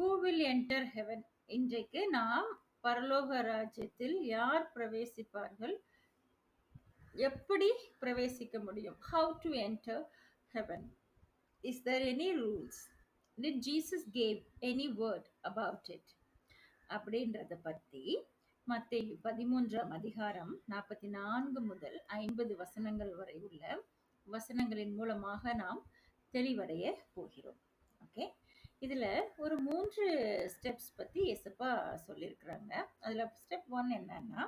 Who will enter heaven இன்றைக்கு நாம் பரலோக ராஜ்யத்தில் யார் பிரவேசிப்பார்கள்? எப்படி பிரவேசிக்க முடியும்? How to enter heaven is there any rules did Jesus gave any word about it அப்படின்றத பற்றி மத்திய பதிமூன்றாம் அதிகாரம் நாற்பத்தி நான்கு முதல் ஐம்பது வசனங்கள் வரை உள்ள வசனங்களின் மூலமாக நாம் தெளிவடைய போகிறோம். ஓகே இதில் ஒரு மூன்று ஸ்டெப்ஸ் பற்றி எசப்பா சொல்லியிருக்கிறாங்க அதில் ஸ்டெப் ஒன் என்னன்னா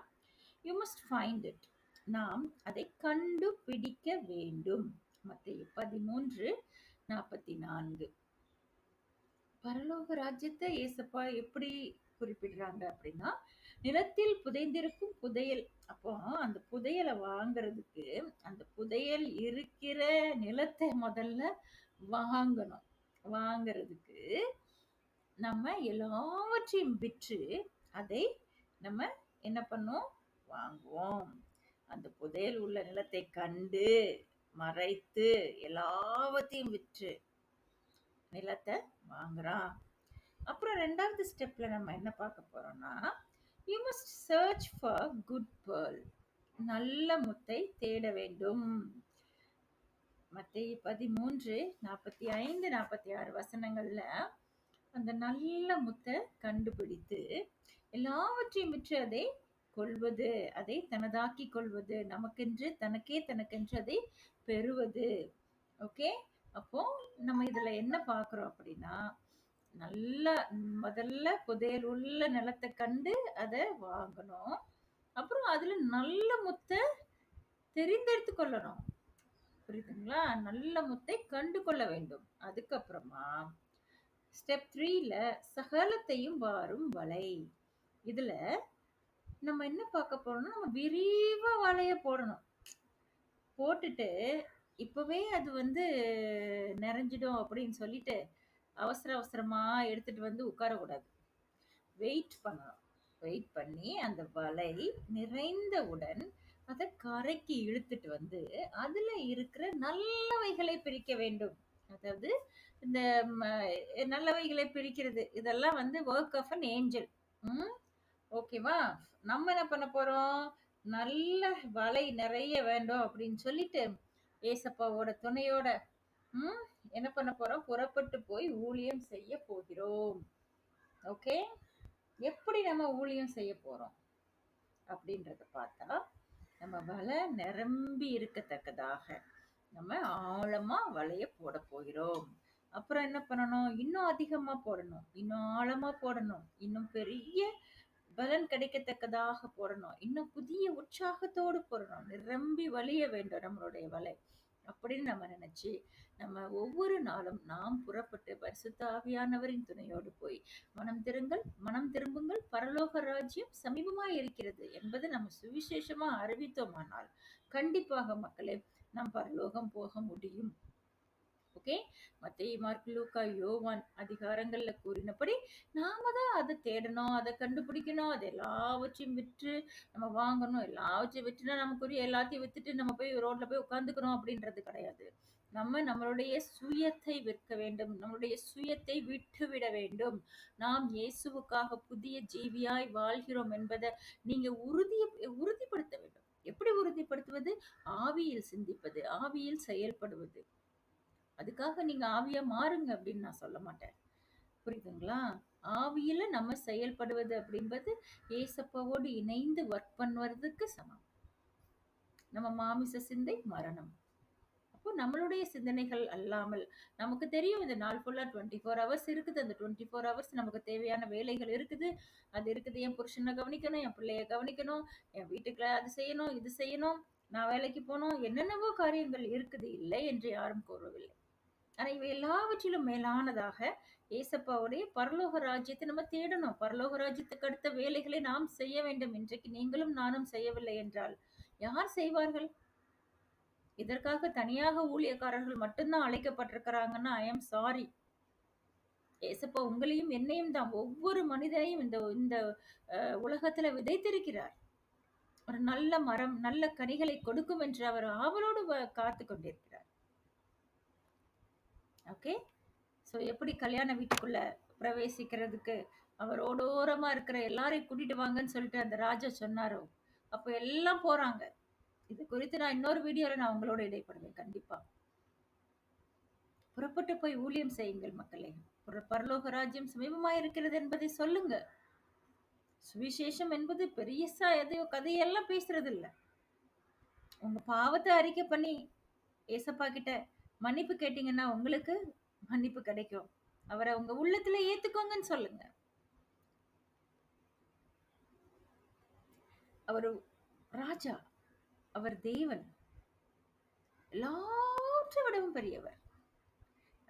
யூ மஸ்ட் ஃபைண்ட் இட் நாம் அதை கண்டுபிடிக்க வேண்டும். மற்ற பதிமூன்று நாற்பத்தி நான்கு பரலோக ராஜ்யத்தை ஏசப்பா எப்படி குறிப்பிடுறாங்க அப்படின்னா நிலத்தில் புதைந்திருக்கும் புதையல். அப்போ அந்த புதையலை வாங்குறதுக்கு அந்த புதையல் இருக்கிற நிலத்தை முதல்ல வாங்கணும். வாங்கிறதுக்கு நம்ம எல்லாவற்றையும் விற்று அதை நம்ம என்ன பண்ணோம் வாங்குவோம். அந்த புதையல் உள்ள நிலத்தை கண்டு மறைத்து எல்லாவற்றையும் விற்று நிலத்தை வாங்குறான். அப்புறம் ரெண்டாவது ஸ்டெப்ல நம்ம என்ன பார்க்க போறோம்னா you must search for good pearl நல்ல முத்தை தேட வேண்டும். மத்திய பதிமூன்று நாற்பத்தி ஐந்து நாற்பத்தி ஆறு வசனங்கள்ல அந்த நல்ல முத்தை கண்டுபிடித்து எல்லாவற்றையும் விற்று அதை கொள்வது அதை தனதாக்கி கொள்வது நமக்கென்று தனக்கே தனக்கென்று அதை பெறுவது. ஓகே? அப்போ நம்ம இதுல என்ன பார்க்குறோம் அப்படின்னா நல்ல முதல்ல புதையல் உள்ள நிலத்தை கண்டு அதை வாங்கணும். அப்புறம் அதுல நல்ல முத்தை தெரிந்தெடுத்து கொள்ளணும். புரியுதுங்களா? நல்ல முத்தை கண்டு கொள்ள வேண்டும். அதுக்கப்புறமா ஸ்டெப் த்ரீல சகலத்தையும் வாரும் வலை. இதுல நம்ம என்ன பார்க்க போறோம்னா நம்ம விரிவா வலைய போடணும். போட்டுட்டு இப்பவே அது வந்து நிறைஞ்சிடும் அப்படின்னு சொல்லிட்டு அவசர அவசரமா எடுத்துட்டு வந்து உட்காரக்கூடாது. வெயிட் பண்ணணும். வெயிட் பண்ணி அந்த வலை நிறைந்தவுடன் அதை கரைக்கு இழுத்துட்டு வந்து அதுல இருக்கிற நல்லவைகளை பிரிக்க வேண்டும். அதாவது இந்த நல்லவைகளை பிரிக்கிறது. இதெல்லாம் வந்து ஒர்க் ஆஃப் அன் ஏஞ்சல் ம்? ஓகேவா நம்ம என்ன பண்ண போறோம்? நல்ல வலை நிறைய வேண்டும் அப்படின்னு சொல்லிட்டு ஏசப்பாவோட துணையோட ம்? என்ன பண்ண போறோம்? புறப்பட்டு போய் ஊழியம் செய்ய போகிறோம். ஓகே எப்படி நம்ம ஊழியம் செய்ய போறோம்? அப்படின்றத பார்த்தா வலை நிரம்பி இருக்கத்தக்கதாக நம்ம ஆழமா வலைய போட போகிறோம். அப்புறம் என்ன பண்ணணும்? இன்னும் அதிகமா போடணும். இன்னும் ஆழமா போடணும். இன்னும் பெரிய பலன் கிடைக்கத்தக்கதாக போடணும். இன்னும் புதிய உற்சாகத்தோடு போடணும். நிரம்பி வலிய வேண்டும் நம்மளுடைய வலை. அப்படின்னு நம்ம நினைச்சு நம்ம ஒவ்வொரு நாளும் நாம் புறப்பட்டு பரிசுத்த ஆவியானவரின் துணையோடு போய் மனம் திருங்கள் மனம் திரும்புங்கள் பரலோக ராஜ்யம் சமீபமாய் இருக்கிறது என்பது நம்ம சுவிசேஷமா அறிவித்தோமானால் கண்டிப்பாக மக்களே நாம் பரலோகம் போக முடியும். ஓகே. மத்திய மார்க் லூக்கா யோவான் அதிகாரங்கள்ல கூறினபடி நாம தான் அதை தேடணும் அதை கண்டுபிடிக்கணும் அதை எல்லாவற்றையும் விற்று நம்ம வாங்கணும் எல்லாவற்றையும் விற்றுனா நமக்குரிய எல்லாத்தையும் வித்துட்டு நம்ம போய் ரோட்ல போய் உட்காந்துக்கணும் அப்படின்றது கிடையாது. நம்ம நம்மளுடைய சுயத்தை விற்க வேண்டும் நம்மளுடைய சுயத்தை விட்டு விட வேண்டும். நாம் இயேசுவுக்காக புதிய ஜீவியாய் வாழ்கிறோம் என்பதை நீங்க உறுதிய உறுதிப்படுத்த வேண்டும். எப்படி உறுதிப்படுத்துவது? ஆவியில் சிந்திப்பது ஆவியில் செயல்படுவது. அதுக்காக நீங்க ஆவியா மாறுங்க அப்படின்னு நான் சொல்ல மாட்டேன். புரியுதுங்களா? ஆவியில நம்ம செயல்படுவது அப்படின்றது ஏசப்பாவோடு இணைந்து ஒர்க் பண்ணுவதுக்கு சமம். நம்ம மாமிச சிந்தை மரணம். அப்போ நம்மளுடைய சிந்தனைகள் அல்லாமல் நமக்கு தெரியும் இந்த நாள் ஃபுல்லாக டுவெண்ட்டி ஃபோர் ஹவர்ஸ் இருக்குது. அந்த டுவெண்ட்டி ஃபோர் ஹவர்ஸ் நமக்கு தேவையான வேலைகள் இருக்குது. அது இருக்குது. என் புருஷனை கவனிக்கணும் என் பிள்ளைய கவனிக்கணும் என் வீட்டுக்குள்ள அது செய்யணும் இது செய்யணும் நான் வேலைக்கு போகணும் என்னென்னவோ காரியங்கள் இருக்குது. இல்லை என்று யாரும் கூறவில்லை. ஆனா இவை எல்லாவற்றிலும் மேலானதாக ஏசப்பாவுடைய பரலோக ராஜ்யத்தை நம்ம தேடணும். பரலோக ராஜ்யத்துக்கு அடுத்த வேலைகளை நாம் செய்ய வேண்டும். இன்றைக்கு நீங்களும் நானும் செய்யவில்லை என்றால் யார் செய்வார்கள்? இதற்காக தனியாக ஊழியக்காரர்கள் மட்டும்தான் அழைக்கப்பட்டிருக்கிறாங்கன்னா ஐ எம் சாரி ஏசப்பா உங்களையும் என்னையும் தான் ஒவ்வொரு மனிதனையும் இந்த இந்த உலகத்துல விதைத்திருக்கிறார். ஒரு நல்ல மரம் நல்ல கனிகளை கொடுக்கும் என்று அவர் ஆவலோடு வ- காத்து கொண்டிருக்கிறார் ஓகே ஸோ எப்படி கல்யாண வீட்டுக்குள்ள பிரவேசிக்கிறதுக்கு அவர் ஓடோரமா இருக்கிற எல்லாரையும் கூட்டிட்டு வாங்கன்னு சொல்லிட்டு அந்த ராஜா சொன்னாரோ? அப்போ எல்லாம் போறாங்க. இது குறித்து நான் இன்னொரு வீடியோவில் நான் உங்களோட இடைப்படுவேன். கண்டிப்பா. புறப்பட்டு போய் ஊழியம் செய்யுங்கள் மக்களே. புற- பரலோக ராஜ்யம் சமீபமாக இருக்கிறது என்பதை சொல்லுங்க. சுவிசேஷம் என்பது பெரியசா எதையோ கதையெல்லாம் பேசுறது இல்லை உங்க பாவத்தை அறிக்கை பண்ணி ஏசப்பா கிட்ட மன்னிப்பு கேட்டீங்கன்னா உங்களுக்கு மன்னிப்பு கிடைக்கும். அவரை உங்க உள்ளத்துல ஏத்துக்கோங்கன்னு சொல்லுங்க. அவர் ராஜா அவர் தேவன். எல்லாற்றை விடவும் பெரியவர்.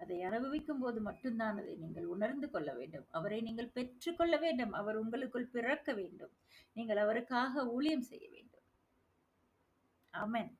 அதை அனுபவிக்கும் போது மட்டும்தான் அதை நீங்கள் உணர்ந்து கொள்ள வேண்டும். அவரை நீங்கள் பெற்றுக்கொள்ள வேண்டும். அவர் உங்களுக்குள் பிறக்க வேண்டும். நீங்கள் அவருக்காக ஊழியம் செய்ய வேண்டும். ஆமென்.